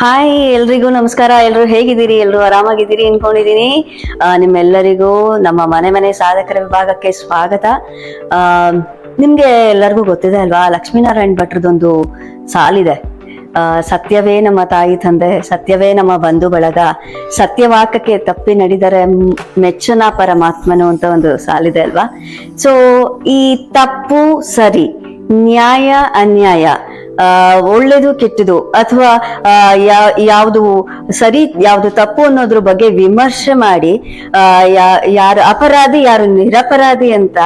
Hi ಎಲ್ರಿಗೂ ನಮಸ್ಕಾರ. ಎಲ್ರು ಹೇಗಿದ್ದೀರಿ? ಎಲ್ರು ಆರಾಮಾಗಿದ್ದೀರಿ ಅನ್ಕೊಂಡಿದ್ದೀನಿ. ನಿಮ್ಮೆಲ್ಲರಿಗೂ ನಮ್ಮ ಮನೆ ಮನೆ ಸಾಧಕರ ವಿಭಾಗಕ್ಕೆ ಸ್ವಾಗತ. ನಿಮ್ಗೆ ಎಲ್ಲರಿಗೂ ಗೊತ್ತಿದೆ ಅಲ್ವಾ? ಲಕ್ಷ್ಮೀನಾರಾಯಣ್ ಭಟ್ರದೊಂದು ಸಾಲಿದೆ. ಸತ್ಯವೇ ನಮ್ಮ ತಾಯಿ ತಂದೆ, ಸತ್ಯವೇ ನಮ್ಮ ಬಂಧು ಬಳಗ ಸತ್ಯವಾಕಕ್ಕೆ ತಪ್ಪಿ ನಡೆದರೆ ಮೆಚ್ಚನ ಪರಮಾತ್ಮನು ಅಂತ ಒಂದು ಸಾಲಿದೆ ಅಲ್ವಾ? ಸೊ ಈ ತಪ್ಪು ಸರಿ, ನ್ಯಾಯ ಅನ್ಯಾಯ ಒಳ್ಳೇದು ಕೆಟ್ಟದು ಅಥವಾ ಯಾವುದು ಸರಿ, ಯಾವುದು ತಪ್ಪು ಅನ್ನೋದ್ರ ಬಗ್ಗೆ ವಿಮರ್ಶೆ ಮಾಡಿ ಯಾರು ಅಪರಾಧಿ, ಯಾರು ನಿರಪರಾಧಿ ಅಂತ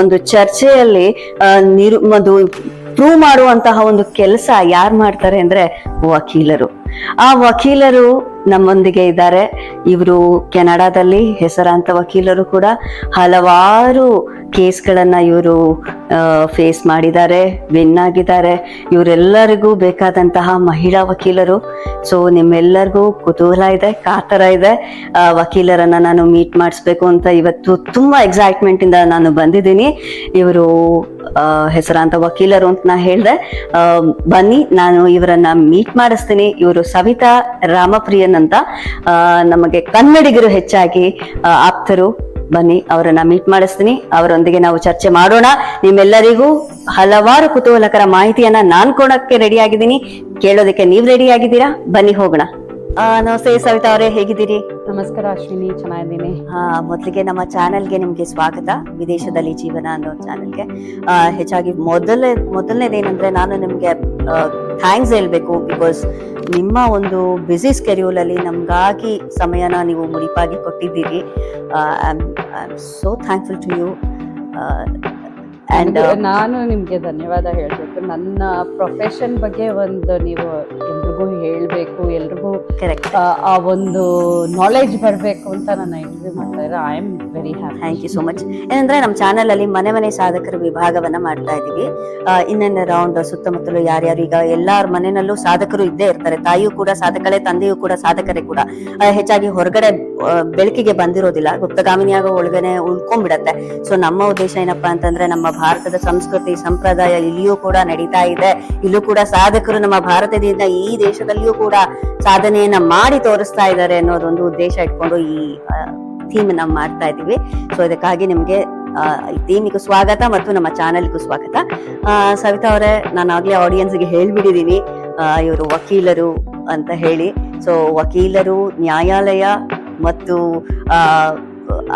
ಒಂದು ಚರ್ಚೆಯಲ್ಲಿ ನಿರು ಪ್ರೂವ್ ಮಾಡುವಂತಹ ಒಂದು ಕೆಲಸ ಯಾರು ಮಾಡ್ತಾರೆ ಅಂದ್ರೆ ವಕೀಲರು. ಆ ವಕೀಲರು ನಮ್ಮೊಂದಿಗೆ ಇದ್ದಾರೆ. ಇವರು ಕೆನಡಾದಲ್ಲಿ ಹೆಸರಾಂತ ವಕೀಲರು ಕೂಡ ಹಲವಾರು ಕೇಸ್ಗಳನ್ನ ಇವರು ಫೇಸ್ ಮಾಡಿದ್ದಾರೆ, ವಿನ್ ಆಗಿದ್ದಾರೆ. ಇವರೆಲ್ಲರಿಗೂ ಬೇಕಾದಂತಹ ಮಹಿಳಾ ವಕೀಲರು. ಸೊ ನಿಮ್ಮೆಲ್ಲರಿಗೂ ಕುತೂಹಲ ಇದೆ, ಕಾತರ ಇದೆ. ವಕೀಲರನ್ನ ನಾನು ಮೀಟ್ ಮಾಡಿಸ್ಬೇಕು ಅಂತ ಇವತ್ತು ತುಂಬಾ ಎಕ್ಸೈಟ್ಮೆಂಟ್ ಇಂದ ನಾನು ಬಂದಿದ್ದೀನಿ. ಇವರು ಹೆಸರಾಂತ ವಕೀಲರು ಅಂತ ನಾ ಹೇಳ್ದೆ. ಬನ್ನಿ, ನಾನು ಇವರನ್ನ ಮೀಟ್ ಮಾಡಿಸ್ತೀನಿ. ಇವರು ಸವಿತಾ ರಾಮಪ್ರಿಯನ್ ಅಂತ ನಮಗೆ ಕನ್ನಡಿಗರು ಹೆಚ್ಚಾಗಿ ಆಪ್ತರು ಬನ್ನಿ ಅವರನ್ನ ಮೀಟ್ ಮಾಡಿಸ್ತೀನಿ. ಅವರೊಂದಿಗೆ ನಾವು ಚರ್ಚೆ ಮಾಡೋಣ. ನಿಮ್ಮೆಲ್ಲರಿಗೂ ಹಲವಾರು ಕುತೂಹಲಕರ ಮಾಹಿತಿಯನ್ನ ನಾನ್ ಕೊಡಕ್ಕೆ ರೆಡಿ ಆಗಿದ್ದೀನಿ. ಕೇಳೋದಕ್ಕೆ ನೀವ್ ರೆಡಿ ಆಗಿದ್ದೀರಾ? ಬನ್ನಿ ಹೋಗೋಣ. ಆ, ನಮಸ್ತೆ ಸವಿತಾ ಅವರೇ ಹೇಗಿದ್ದೀರಿ? ನಮಸ್ಕಾರ, ಅಶ್ವಿನಿ. ಚೆನ್ನಾಗಿದ್ದೀನಿ. ಹಾ ಮೊದಲಿಗೆ ನಮ್ಮ ಚಾನೆಲ್ಗೆ ನಿಮಗೆ ಸ್ವಾಗತ. ವಿದೇಶದಲ್ಲಿ ಜೀವನ ಅನ್ನೋ ಚಾನೆಲ್ಗೆ. ಹೆಚ್ಚಾಗಿ ಮೊದಲೇ, ಮೊದಲನೇದೇನಂದ್ರೆ ನಾನು ನಿಮಗೆ ಥ್ಯಾಂಕ್ಸ್ ಹೇಳ್ಬೇಕು. ಬಿಕಾಸ್ ನಿಮ್ಮ ಒಂದು ಬ್ಯುಸಿ ಸ್ಕೆಡ್ಯೂಲ್ ಅಲ್ಲಿ ನಮ್ಗಾಗಿ ಸಮಯನ ನೀವು ಮುಡಿಪಾಗಿ ಕೊಟ್ಟಿದ್ದೀರಿ. I am so thankful to you ನಾನು ನಿಮಗೆ ಧನ್ಯವಾದ ಹೇಳಬೇಕು. ನನ್ನ ಪ್ರೊಫೆಷನ್ ಬಗ್ಗೆ ಒಂದು ನೀವು ಎಲ್ರಿಗೂ ಹೇಳಬೇಕು ಎಲ್ರಿಗೂ ಆ ಒಂದು ನಾಲೆಜ್ ಬರಬೇಕು ಅಂತ ನಾನು ಇಂಟರ್ವ್ಯೂ ಮಾಡ್ತಾ ಇದ್ದಾರೆ I am very happy thank you so much ಏನಂದ್ರೆ ನಮ್ಮ ಚಾನೆಲ್ ಅಲ್ಲಿ ಮನೆ ಮನೆ ಸಾಧಕರ ವಿಭಾಗವನ್ನ ಮಾಡ್ತಾ ಇದೀವಿ ಇನ್ ರೌಂಡ್ ಸುತ್ತಮುತ್ತಲು ಯಾರ್ಯಾರು ಈಗ ಎಲ್ಲಾರ ಮನೆಯಲ್ಲೂ ಸಾಧಕರು ಇದ್ದೇ ಇರ್ತಾರೆ. ತಾಯಿಯೂ ಕೂಡ ಸಾಧಕಳೆ, ತಂದೆಯೂ ಕೂಡ ಸಾಧಕರೇ ಕೂಡ. ಹೆಚ್ಚಾಗಿ ಹೊರಗಡೆ ಬೆಳಕಿಗೆ ಬಂದಿರೋದಿಲ್ಲ. ಗುಪ್ತಗಾಮಿನಿಯಾಗ ಒಳಗನೆ ಉಳ್ಕೊಂಡ್ಬಿಡತ್ತೆ. ಸೊ ನಮ್ಮ ಉದ್ದೇಶ ಏನಪ್ಪಾ ಅಂತಂದ್ರೆ, ನಮ್ಮ ಭಾರತದ ಸಂಸ್ಕೃತಿ, ಸಂಪ್ರದಾಯ ಇಲ್ಲಿಯೂ ಕೂಡ ನಡೀತಾ ಇದೆ. ಇಲ್ಲೂ ಕೂಡ ಸಾಧಕರು ನಮ್ಮ ಭಾರತದಿಂದ ಈ ದೇಶದಲ್ಲಿಯೂ ಕೂಡ ಸಾಧನೆಯನ್ನ ಮಾಡಿ ತೋರಿಸ್ತಾ ಇದ್ದಾರೆ ಅನ್ನೋದೊಂದು ಉದ್ದೇಶ ಇಟ್ಕೊಂಡು ಈ ಥೀಮ್ ನಾವು ಮಾಡ್ತಾ ಇದೀವಿ. ಸೊ ಇದಕ್ಕಾಗಿ ನಿಮ್ಗೆ ಥೀಮಿಗೂ ಸ್ವಾಗತ ಮತ್ತು ನಮ್ಮ ಚಾನೆಲ್ಗೂ ಸ್ವಾಗತ. ಸವಿತಾ ಅವರೇ, ನಾನು ಆಗ್ಲೇ ಆಡಿಯನ್ಸ್ಗೆ ಹೇಳ್ಬಿಟ್ಟಿದೀನಿ. ಇವರು ವಕೀಲರು ಅಂತ ಹೇಳಿ. ಸೊ ವಕೀಲರು, ನ್ಯಾಯಾಲಯ ಮತ್ತು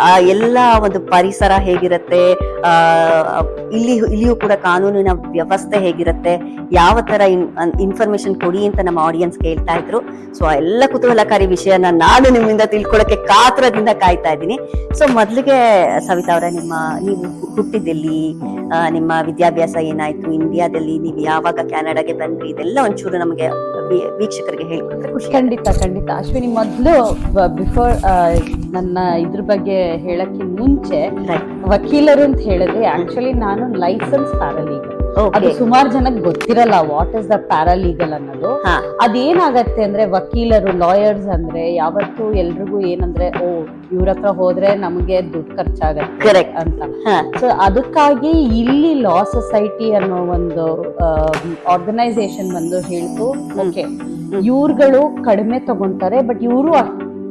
ಆ ಎಲ್ಲ ಒಂದು ಪರಿಸರ ಹೇಗಿರುತ್ತೆ ಆ ಇಲ್ಲಿ ಇಲ್ಲಿಯೂ ಕೂಡ ಕಾನೂನಿನ ವ್ಯವಸ್ಥೆ ಹೇಗಿರುತ್ತೆ ಯಾವ ತರ ಇನ್ಫಾರ್ಮೇಶನ್ ಕೊಡಿ ಅಂತ ನಮ್ಮ ಆಡಿಯನ್ಸ್ ಕೇಳ್ತಾ ಇದ್ರು. ಸೊ ಆ ಎಲ್ಲ ಕುತೂಹಲಕಾರಿ ವಿಷಯನ ನಾನು ನಿಮ್ಮಿಂದ ತಿಳ್ಕೊಳಕ್ಕೆ ಕಾತ್ರದಿಂದ ಕಾಯ್ತಾ ಇದ್ದೀನಿ. ಸೊ ಮೊದಲಿಗೆ ಸವಿತಾ ಅವರ ನಿಮ್ಮ ನೀವು ಹುಟ್ಟಿದ್ದೆಲ್ಲಿ ಆ, ನಿಮ್ಮ ವಿದ್ಯಾಭ್ಯಾಸ ಏನಾಯ್ತು? ಇಂಡಿಯಾದಲ್ಲಿ ನೀವು ಯಾವಾಗ ಕೆನಡಾಗೆ ಬಂದ್ರಿ? ಇದೆಲ್ಲ ಒಂಚೂರು ನಮಗೆ ವೀಕ್ಷಕರಿಗೆ ಹೇಳ್ಕೊಟ್ರೆ ಖುಷಿ. ಖಂಡಿತ ಖಂಡಿತ. ಅಶ್ವಿನಿ ಮೊದಲು ಬಿಫೋರ್ ನನ್ನ ಇದ್ರ ಬಗ್ಗೆ ಹೇಳಕ್ಕೆ ಮುಂಚೆ ವಕೀಲರು ಅಂತ ಹೇಳಿದ್ರೆ ಆಕ್ಚುಲಿ ನಾನು ಲೈಸೆನ್ಸ್ ಪ್ಯಾರಲೀಗಲ್ ಅದು. ಸುಮಾರು ಜನಕ್ಕೆ ಗೊತ್ತಿರಲ್ಲ ವಾಟ್ ಇಸ್ ದ ಪ್ಯಾರಾಲೀಗಲ್ ಅನ್ನೋದು. ಅದೇನಾಗತ್ತೆ ಅಂದ್ರೆ ವಕೀಲರು ಲಾಯರ್ಸ್ ಅಂದ್ರೆ ಯಾವತ್ತು ಎಲ್ರಿಗೂ ಏನಂದ್ರೆ ಓ ಇವ್ರ ಹತ್ರ ಹೋದ್ರೆ ನಮಗೆ ದುಡ್ಡು ಖರ್ಚಾಗತ್ತೆ. ಅಂತ. ಸೊ ಅದಕ್ಕಾಗಿ ಇಲ್ಲಿ ಲಾ ಸೊಸೈಟಿ ಅನ್ನೋ ಒಂದು ಆರ್ಗನೈಸೇಷನ್ ಬಂದು ಹೇಳ್ತು ಓಕೆ ಇವ್ರುಗಳು ಕಡಿಮೆ ತಗೊಂತಾರೆ ಬಟ್ ಇವರು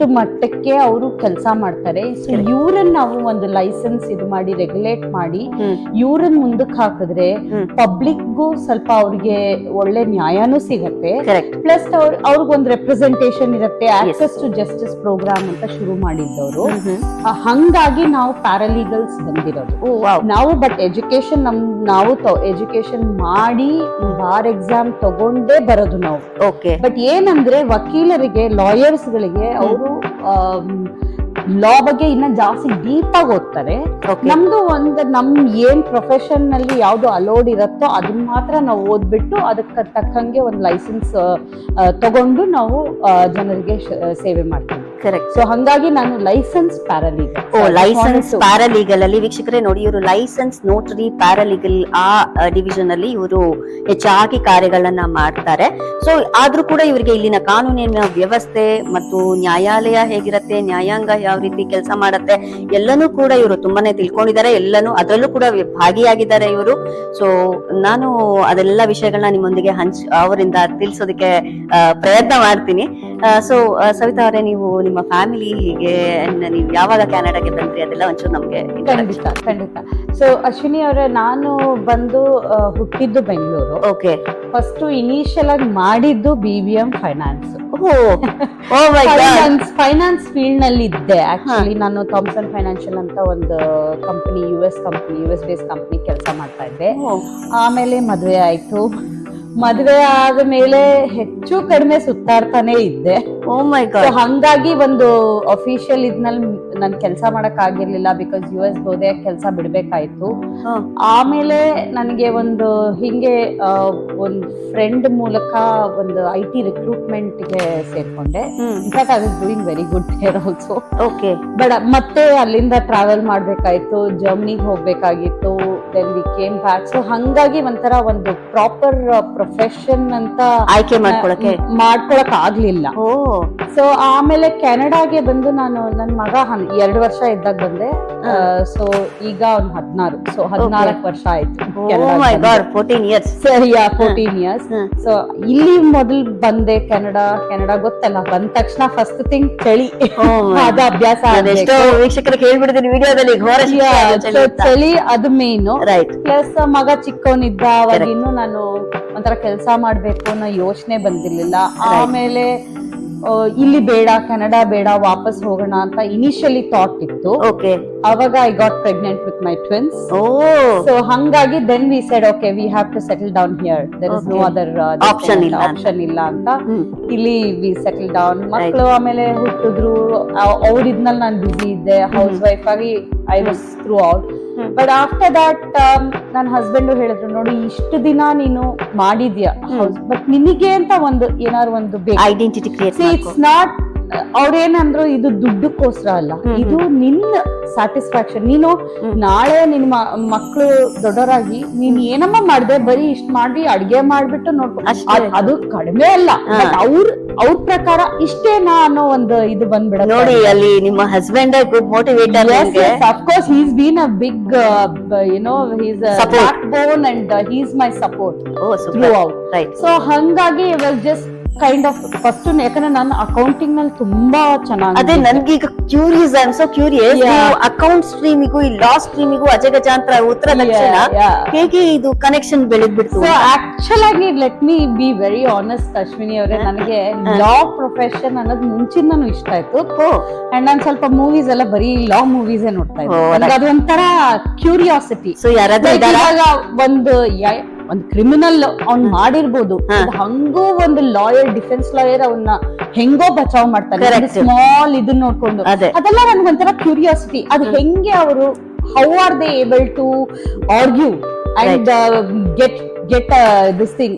ಅಷ್ಟು ಮಟ್ಟಕ್ಕೆ ಅವರು ಕೆಲಸ ಮಾಡ್ತಾರೆ. ಸೊ. ಇವ್ರನ್ನ ನಾವು ಒಂದು ಲೈಸೆನ್ಸ್ ಇದು ಮಾಡಿ ರೆಗ್ಯುಲೇಟ್ ಮಾಡಿ ಇವ್ರನ್ನ ಮುಂದಕ್ಕೆ ಹಾಕಿದ್ರೆ. ಪಬ್ಲಿಕ್ಗೂ ಸ್ವಲ್ಪ ಅವ್ರಿಗೆ ಒಳ್ಳೆ ನ್ಯಾಯನೂ ಸಿಗತ್ತೆ. ಪ್ಲಸ್ ಅವ್ರ ಅವ್ರಿಗೊಂದು ರೆಪ್ರೆಸೆಂಟೇಷನ್ ಇರುತ್ತೆ ಆಕ್ಸೆಸ್ ಟು ಜಸ್ಟಿಸ್ ಪ್ರೋಗ್ರಾಮ್ ಅಂತ ಶುರು ಮಾಡಿದ್ದವರು. ಹಂಗಾಗಿ ನಾವು ಪ್ಯಾರಲೀಗಲ್ಸ್ ಬಂದಿರೋದು. ನಾವು ಬಟ್ ಎಜುಕೇಶನ್ ನಮ್ ನಾವು ಎಜುಕೇಶನ್ ಮಾಡಿ ಬಾರ್ ಎಕ್ಸಾಮ್ ತಗೊಂಡೇ ಬರೋದು ನಾವು. ಓಕೆ ಬಟ್ ಏನಂದ್ರೆ ವಕೀಲರಿಗೆ ಲಾಯರ್ಸ್ ಗಳಿಗೆ ಅವರು ಲಾ ಬಗ್ಗೆ ಇನ್ನ ಜಾಸ್ತಿ ಡೀಪ್ ಆಗಿ ಓದ್ತಾರೆ. ನಮ್ದು ಒಂದ್ ನಮ್ ಏನ್ ಪ್ರೊಫೆಷನ್ನಲ್ಲಿ ಯಾವ್ದು ಅಲೋಡ್ ಇರತ್ತೋ ಅದನ್ನ ಮಾತ್ರ ನಾವು ಓದ್ಬಿಟ್ಟು ಅದಕ್ಕೆ ತಕ್ಕಂಗೆ ಒಂದು ಲೈಸೆನ್ಸ್ ತಗೊಂಡು ನಾವು ಜನರಿಗೆ ಸೇವೆ ಮಾಡ್ತೀವಿ. ಕರೆಕ್ಟ್ ಸೊ ಹಂಗಾಗಿ ನಾನು ಲೈಸೆನ್ಸ್ ಪ್ಯಾರಲೀಗಲ್ ಓ ಲೈಸೆನ್ಸ್ ಪ್ಯಾರಲೀಗಲ್ ಅಲ್ಲಿ ವೀಕ್ಷಕರೇ ನೋಡಿ ಇವರು ಲೈಸೆನ್ಸ್ ನೋಟರಿ ಪ್ಯಾರಲೀಗಲ್ ಆ ಡಿವಿಷನ್ ಅಲ್ಲಿ ಇವರು ಹೆಚ್ಚಾಗಿ ಕಾರ್ಯಗಳನ್ನ ಮಾಡ್ತಾರೆ. ಸೊ ಆದ್ರೂ ಕೂಡ ಇವರಿಗೆ ಇಲ್ಲಿನ ಕಾನೂನಿನ ವ್ಯವಸ್ಥೆ ಮತ್ತು ನ್ಯಾಯಾಲಯ ಹೇಗಿರುತ್ತೆ ನ್ಯಾಯಾಂಗ ಯಾವ ರೀತಿ ಕೆಲಸ ಮಾಡತ್ತೆ ಎಲ್ಲನೂ ಕೂಡ ಇವರು ತುಂಬಾನೇ ತಿಳ್ಕೊಂಡಿದ್ದಾರೆ. ಎಲ್ಲನೂ ಅದರಲ್ಲೂ ಕೂಡ ಭಾಗಿಯಾಗಿದ್ದಾರೆ ಇವರು. ಸೊ ನಾನು ಅದೆಲ್ಲ ವಿಷಯಗಳನ್ನ ನಿಮ್ಮೊಂದಿಗೆ ಹಂಚ್ ಅವರಿಂದ ತಿಳಿಸೋದಕ್ಕೆ ಪ್ರಯತ್ನ ಮಾಡ್ತೀನಿ. ಸೊ ಸವಿತಾ ಅವರೇ ನೀವು ನಿಮ್ಮ ಫ್ಯಾಮಿಲಿ ಹೀಗೆ ನೀವು ಯಾವಾಗ ಕ್ಯಾನಡಾಗೆ ಬಂದ್ರಿ ಅದೆಲ್ಲ ಒಂಚೂರು ನಮಗೆ ಖಂಡಿತ ಖಂಡಿತ. ಸೊ ಅಶ್ವಿನಿ ಅವರೇ ನಾನು ಬಂದು ಹುಟ್ಟಿದ್ದು ಬೆಂಗಳೂರು. ಓಕೆ ಫಸ್ಟ್ ಇನಿಷಿಯಲ್ ಆಗಿ ಮಾಡಿದ್ದು B V M finance finance ಫೀಲ್ಡ್ನಲ್ಲಿ ಇದ್ದೆ. ಆಕ್ಚುಲಿ ನಾನು ಥಾಮ್ಸನ್ ಫೈನಾನ್ಷಿಯಲ್ ಅಂತ ಒಂದು company U S company U S base company ಕೆಲಸ ಮಾಡ್ತಾ ಇದ್ದೆ. ಆಮೇಲೆ ಮದುವೆ ಆಯ್ತು. ಮದುವೆ ಆದ ಮೇಲೆ ಹೆಚ್ಚು ಕಡಿಮೆ ಸುತ್ತಾಡ್ತಾನೆ ಇದ್ದೆ. ಸೊ ಹಂಗಾಗಿ ಒಂದು ಅಫಿಷಿಯಲ್ ಇದ್ನಲ್ಲಿ ನನ್ ಕೆಲಸ ಮಾಡಕ್ ಆಗಿರ್ಲಿಲ್ಲ ಬಿಕಾಸ್ ಯು ಎಸ್ ಹೋದೆ ಕೆಲಸ ಬಿಡ್ಬೇಕಾಯ್ತು. ಆಮೇಲೆ ನನಗೆ ಒಂದು ಹಿಂಗೆ ಒಂದು ಫ್ರೆಂಡ್ ಮೂಲಕ ಒಂದು ಐ ಟಿ ರಿಕ್ರೂಟ್ಮೆಂಟ್ಗೆ ಸೇರ್ಕೊಂಡೆ. In fact I was doing very good here also okay but ಮತ್ತೆ ಅಲ್ಲಿಂದ ಟ್ರಾವೆಲ್ ಮಾಡ್ಬೇಕಾಯ್ತು ಜರ್ಮನಿಗೆ ಹೋಗ್ಬೇಕಾಗಿತ್ತು then we came back so ಹಂಗಾಗಿ ಒಂಥರ ಒಂದು ಪ್ರಾಪರ್ ಪ್ರೊಫೆಷನ್ ಅಂತ ಆಯ್ಕೆ ಮಾಡ್ಕೊಳಕ್ಕೆ? ಮಾಡ್ಕೊಳಕ್ ಆಗ್ಲಿಲ್ಲ. ಸೊ ಆಮೇಲೆ ಕೆನಡಾಗೆ ಬಂದು ನಾನು ನನ್ನ ಮಗ ಎರಡು ವರ್ಷ ಇದ್ದಾಗ ಬಂದೆ. ಸೊ ಈಗ ಒಂದು ಹದಿನಾರು ಸೊ ಹದಿನಾಲ್ಕು ವರ್ಷ ಆಯ್ತು ಇಯರ್ಸ್ ಸರಿಯಾ ಫೋರ್ಟೀನ್ ಇಯರ್ಸ್. ಸೊ ಇಲ್ಲಿ ಮೊದಲ್ ಬಂದೆ ಕೆನಡಾ ಕೆನಡಾ ಗೊತ್ತಲ್ಲ ಬಂದ ತಕ್ಷಣ ಫಸ್ಟ್ ಥಿಂಗ್ ಚಳಿ. Oh ಅದ ಅಭ್ಯಾಸ ವೀಕ್ಷಕರಿಗೆ ಹೇಳ್ಬಿಡ್ತೀನಿ ವಿಡಿಯೋದಲ್ಲಿ ಚಳಿ ಅದು ಮೇನ್ ರೈಟ್ ಪ್ಲಸ್ ಮಗ ಚಿಕ್ಕವನಿದ್ದ ಅವಾಗ ಇನ್ನು ನಾನು ಒಂಥರ ಕೆಲಸ ಮಾಡ್ಬೇಕು ಅನ್ನೋ ಯೋಚನೆ ಬಂದಿರ್ಲಿಲ್ಲ. ಆಮೇಲೆ ಇಲ್ಲಿ ಬೇಡ ಕೆನಡಾ ಬೇಡ ವಾಪಸ್ ಹೋಗೋಣ ಅಂತ ಇನಿಷಿಯಲಿ ಥಾಟ್ ಇತ್ತು. ಓಕೆ ಅವಾಗ I got pregnant with my twins oh. So ಹಂಗಾಗಿ then we said okay we have to settle down here there is no. Other option ಇಲ್ಲ ಆಪ್ಷನ್ ಇಲ್ಲ ಅಂತ. ಇಲ್ಲಿ ವಿ ಸೆಟಲ್ ಡೌನ್ ಮಕ್ಕಳು ಆಮೇಲೆ ಹುಟ್ಟಿದ್ರು. ಅವ್ರ ಇದ್ನಲ್ಲಿ ನಾನು ಬ್ಯುಸಿ ಇದ್ದೆ. ಹೌಸ್ ವೈಫ್ ಆಗಿ I was throughout. But after that ನನ್ನ ಹಸ್ಬೆಂಡ್ ಹೇಳಿದ್ರು ನೋಡಿ ಇಷ್ಟು ದಿನ ನೀನು ಮಾಡಿದ್ಯಾ? ಬಟ್ ನಿನಗೆ ಅಂತ ಒಂದು ಏನಾದ್ರು ಒಂದು ಐಡೆಂಟಿಟಿ ಕ್ರಿಯೇಟ್ ಇಟ್ಸ್ ನಾಟ್ ಅವ್ರೇನಂದ್ರು ಇದು ದುಡ್ಡಕ್ಕೋಸ್ಕರ ಅಲ್ಲ. ಇದು ನಿನ್ನ ಸ್ಯಾಟಿಸ್ಫ್ಯಾಕ್ಷನ್ ನೀನು ನಾಳೆ ನಿನ್ ಮಕ್ಕಳು ದೊಡ್ಡವರಾಗಿ ನೀನ್ ಏನಮ್ಮ ಮಾಡ್ದೆ? ಬರೀ ಇಷ್ಟ ಮಾಡಿ ಅಡ್ಗೆ ಮಾಡ್ಬಿಟ್ಟು ನೋಡ್ಕೊ. ಅಷ್ಟೇ. ಅದ್- ಕಡಿಮೆ ಅಲ್ಲ. ಅವ್ರ ಅವ್ರ ಪ್ರಕಾರ ಇಷ್ಟೇನಾ ಅನ್ನೋ ಒಂದು ಇದು ಬಂದ್ಬಿಡ ನೋಡಿ ಅಲ್ಲಿ ನಿಮ್ಮ husband good motivator of course he's been a big you know he's born and he's my support throughout so ಹಂಗಾಗಿ was just kind of first ಯಾಕಂದ್ರೆ ನಾನು ಅಕೌಂಟಿಂಗ್ನಲ್ಲಿ ತುಂಬಾ ಚೆನ್ನಾಗಿ ಅದೇ ನನ್ಗೀಗ curious I so curious account ಸ್ಟ್ರೀಮಿಗೂ ಈ ಲಾ ಸ್ಟ್ರೀಮಿಗೂ ಅಜಗಜಾಂತರ ಉತ್ತರ ದಕ್ಷಿಣ ಹೇಗೆ ಇದು ಕನೆಕ್ಷನ್ ಬೆಳೆದ್ಬಿಡ್ತು ಸೊ ಆಕ್ಚುಲ್ ಆಗಿ let me be very honest Ashwini ಅವರೇ ನನಗೆ ಲಾ ಪ್ರೊಫೆಷನ್ ಅನ್ನೋದು ಮುಂಚಿಂದನೂ ಇಷ್ಟ ಆಯ್ತು. ಅಂಡ್ ನಾನು ಸ್ವಲ್ಪ ಮೂವೀಸ್ ಎಲ್ಲ ಬರೀ ಲಾ ಮೂವೀಸ್ ನೋಡ್ತಾ ಇದ್ದೆ. ಅದೊಂದು ತರ ಕ್ಯೂರಿಯಾಸಿಟಿ ಸೊ ಯಾರಾದ್ರೂ ಒಂದು ಒಂದು ಕ್ರಿಮಿನಲ್ ಅವ್ನ್ ಮಾಡಿರ್ಬೋದು. ಹಂಗೂ ಒಂದು ಲಾಯರ್ ಡಿಫೆನ್ಸ್ ಲಾಯರ್ ಅವನ್ನ ಹೆಂಗೋ ಬಚಾವ್ ಮಾಡ್ತಾರೆ. ಸ್ಮಾಲ್ ಇದನ್ನ ನೋಡ್ಕೊಂಡು. ಅದೆಲ್ಲ ಅದೆಲ್ಲ ನನ್ಗೊಂಥರ ಕ್ಯೂರಿಯಾಸಿಟಿ ಅದು ಹೆಂಗೆ ಅವರು how are they able to argue and get get this thing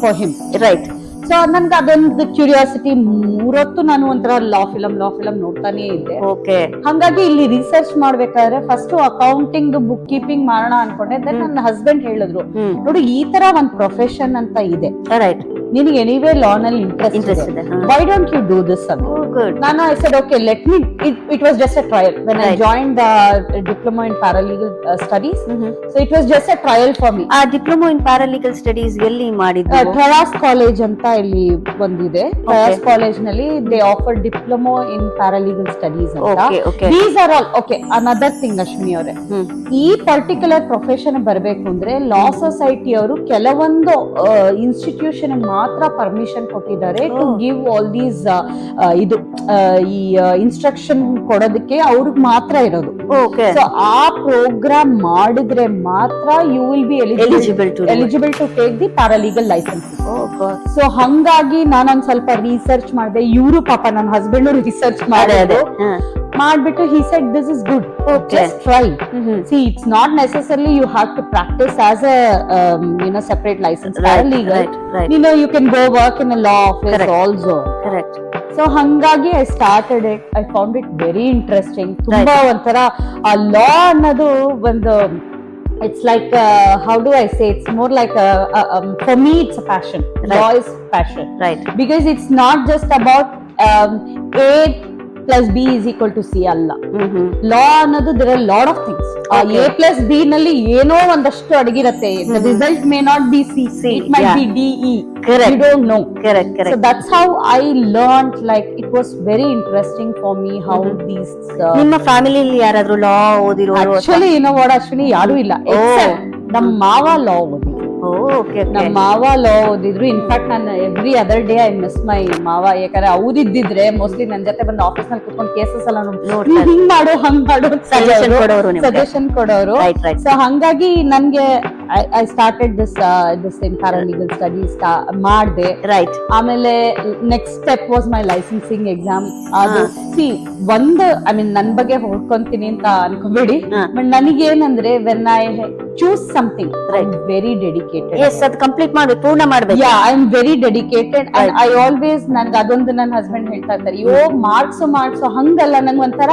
for him right so ನನ್ಗೆ ಅದೊಂದು ಕ್ಯೂರಿಯಾಸಿಟಿ ಮೂರೊತ್ತು ನಾನು ಒಂಥರ ಲಾ ಫಿಲಮ್ ಲಾ ಫಿಲಮ್ ನೋಡ್ತಾನೆ ಇದ್ದೆ. ಓಕೆ ಹಂಗಾಗಿ ಇಲ್ಲಿ ರಿಸರ್ಚ್ ಮಾಡ್ಬೇಕಾದ್ರೆ ಫಸ್ಟ್ ಅಕೌಂಟಿಂಗ್ ಬುಕ್ ಕೀಪಿಂಗ್ ಮಾಡೋಣ ಅನ್ಕೊಂಡೆ. ದೆನ್ ನನ್ನ ಹಸ್ಬೆಂಡ್ ಹೇಳಿದ್ರು ನೋಡಿ ಈ ತರ ಒಂದ್ ಪ್ರೊಫೆಷನ್ ಅಂತ ಇದೆ. ರೈಟ್ ನಿನಗೆ ಎನಿವೇ ಲಾ ನಲ್ಲಿ ಇಂಟ್ರೆಸ್ಟ್ ಇದೆ. Why don't you do this ಅಂತ? ಓ ನಾನು I said okay let me it it was just a trial when I join the diploma in paralegal studies so it was just a trial for me ಆ diploma in paralegal studies ಎಲ್ಲಿ ಮಾಡಿದ್ದು? ಪ್ರವಾಸ್ college ಅಂತ ಇಲ್ಲಿ ಬಂದಿದೆ. Cause ಕಾಲೇಜ್ನಲ್ಲಿ they offer diploma in paralegal studies ಅಂತ. These are all okay another thing Ashwini ಅವರೇ. ಈ ಪರ್ಟಿಕ್ಯುಲರ್ ಪ್ರೊಫೆಷನ್ ಬರಬೇಕು ಅಂದ್ರೆ ಲಾ ಸೊಸೈಟಿ ಅವರು ಕೆಲವೊಂದು ಇನ್ಸ್ಟಿಟ್ಯೂಷನ್ ಮಾತ್ರ ಪರ್ಮಿಷನ್ ಕೊಟ್ಟಿದ್ದಾರೆ ಟು. ಗಿವ್ ಆಲ್ ದೀಸ್ ಇದು ಈ ಇನ್ಸ್ಟ್ರಕ್ಷನ್ ಕೊಡೋದಕ್ಕೆ ಅವ್ರಿಗೆ ಮಾತ್ರ ಇರೋದು. ಸೊ ಆ ಪ್ರೋಗ್ರಾಮ್ ಮಾಡಿದ್ರೆ ಮಾತ್ರ you will be eligible to eligible to take the paralegal licence so ಹಂಗಾಗಿ ನಾನೊಂದ್ ಸ್ವಲ್ಪ ರಿಸರ್ಚ್ ಮಾಡಿದೆ. ಇವರು ಪಾಪ ನನ್ನ ಹಸ್ಬೆಂಡ್ ರಿಸರ್ಚ್ ಮಾಡಿದೆ ಮಾಡ್ಬಿಟ್ಟು he. Said this is good try see it's not necessary you have to practise as an separate licence ನೀನು you can go work in law office also so ಹಂಗಾಗಿ I started it I found it very interesting ತುಂಬಾ ಒಂಥರ ಆ ಲಾ ಅನ್ನೋದು ಒಂದು it's like uh, how do i say? It's more like a, a um, for me it's a passion. Right. law is passion. Right. Because it's not just about um, a plus B is equal to C ಅಲ್ಲ. Law ಅನ್ನೋದು there are lot of things. A plus B ನಲ್ಲಿ ಏನೋ ಒಂದಷ್ಟು ಅಡಗಿರತ್ತೆ result may not be C C, it may be D E Correct. You don't know correct So correct so that's how I Like like it was very for for how how Uh, ನಿಮ್ಮ ಫ್ಯಾಮಿಲಿಲಿ ಯಾರಾದ್ರೂ law ಓದಿರೋರು actually ಏನೋ ವಾಡ್ ಯಾರು ಇಲ್ಲ. Accept ನಮ್ಮ ಮಾವ law okay ನಮ್ಮ ಮಾವ low ಓದಿದ್ರು. ಇನ್ಫ್ಯಾಕ್ಟ್ ನಾನು every other day I miss my ಮಾವ. ಯಾಕಂದ್ರೆ ಅವ್ರಿದ್ದಿದ್ರೆ ಮೋಸ್ಟ್ಲಿ ನನ್ನ ಜೊತೆ ಬಂದು ಆಫೀಸ್ನಲ್ಲಿ ಕುತ್ಕೊಂಡು ಕೇಸಸ್ ಎಲ್ಲ. ಹಿಂಗ್ ಮಾಡು ಹಂಗ್ ಮಾಡು ಸಜೆಷನ್ ಕೊಡೋರು. ಸೊ ಹಂಗಾಗಿ ನನ್ಗೆ I started this this in paralegal studies ಮಾಡಿದೆ. ರೈಟ್ ಆಮೇಲೆ next step was my licensing exam ಅದು ಸಿ ಒಂದು ಐ ಮೀನ್ ನನ್ ಬಗ್ಗೆ ಹೊಡ್ಕೊಂತೀನಿ ಅಂತ ಅನ್ಕೋಬೇಡಿ. But ನನಗೇನಂದ್ರೆ when I choose something Right. Very dedicated S ಅದ್ ಕಂಪ್ಲೀಟ್ ಮಾಡಿ ಪೂರ್ಣ ಮಾಡ್ಬೇಕು. Ya I am very dedicated and I always ನನ್ಗೆ ಅದೊಂದು ನನ್ನ ಹಸ್ಬೆಂಡ್ ಹೇಳ್ತಾ ಇರ್ತಾರೆ ಯೋ ಮಾರ್ಕ್ಸ್ ಮಾರ್ಕ್ಸ್ ಹಂಗಲ್ಲ ನಂಗೆ ಒಂಥರ